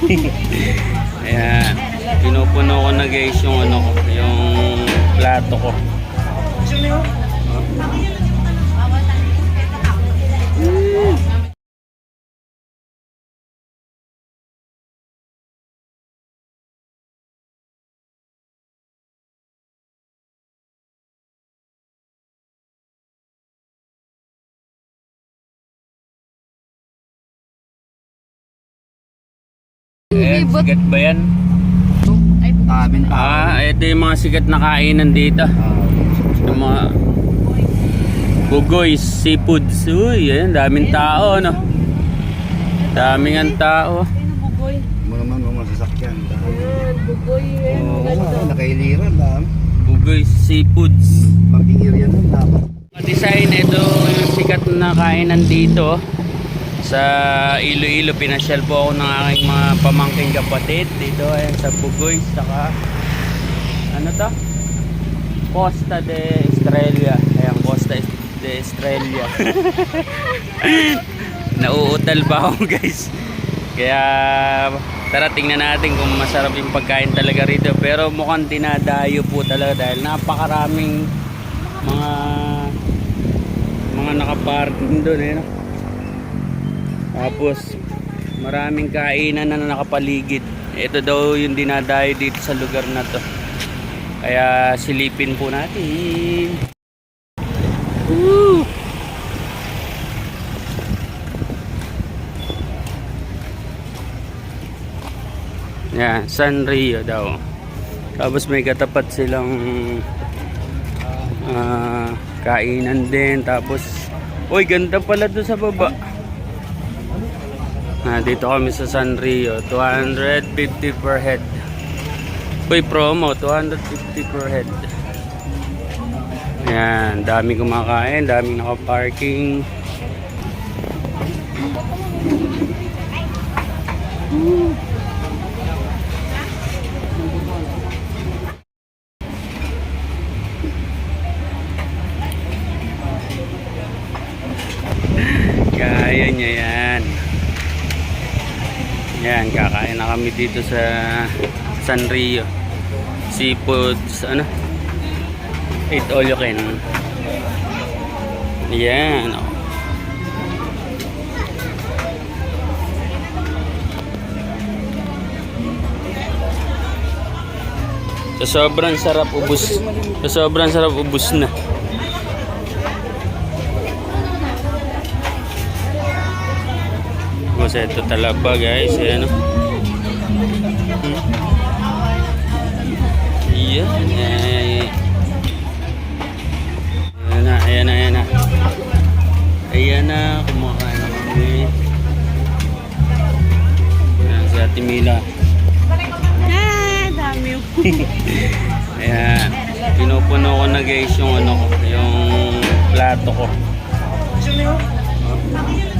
Ayan. Pinupuno ko na guys yung ano ko, yung plato ko. Ayan, sikat ba yan? Ay, Tamin pa. Ah, ito yung mga sikat na kainan dito. Yung mga Bugoy, seafoods. Uy, ayan, daming tao, no? Daming ang tao. Ayun, bugoy. Mo naman mga sasakyan. Ayan, bugoy. Ayan, Oo, ang ganda. nakailiran lang. Bugoy, seafoods. Parking area nun dapat. Design ito yung sikat na kainan dito sa Iloilo pinasyal po ako ng aking mga pamangking kapatid dito ayan sa Bugoy saka ano to? Costa de Estrella. Ayan Costa de Estrella. Nauutal pa ako guys. Kaya tara tingnan natin kung masarap yung pagkain talaga rito. Pero mukhang dinadayo po talaga dahil napakaraming mga mga nakaparking doon eh no? Tapos maraming kainan na nakapaligid ito daw yung dinadayo dito sa lugar na to kaya silipin po natin Woo! Yan, Sanrio daw. Tapos may katapat silang ah, kainan din. Tapos, uy, ganda pala doon sa baba. Ah, dito kami sa Sanrio. 250 per head. Uy, promo. 250 per head. Yan, dami kumakain. Daming naka-parking. Kaya niya yan. Yan, kakain na kami dito sa Sanrio. Seafoods, ano? Eat all you can. Yan. oh. Sa sobrang sarap ubus. Sa sobrang sarap ubus na. Tapos ito talaba guys, ayan o. Hmm. Yan, eh. Ayan na, ayan na, ayan na. Ayan na, kumakain na kami. Ayan si Ate Mila. Ah, dami yung Ayan, pinupuno ko na guys yung ano ko, yung plato ko. Oh,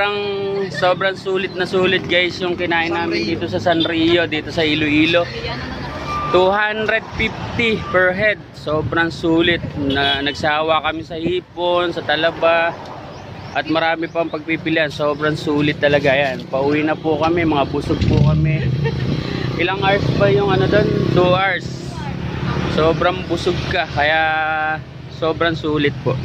Sobrang sobrang sulit na sulit guys yung kinain namin dito sa San Rio, dito sa Iloilo. 250 per head. Sobrang sulit. Na, nagsawa kami sa hipon, sa talaba. At marami pang pagpipilian. Sobrang sulit talaga yan. Pauwi na po kami, mga busog po kami. Ilang hours ba yung ano doon? 2 hours. Sobrang busog ka. Kaya sobrang sulit po.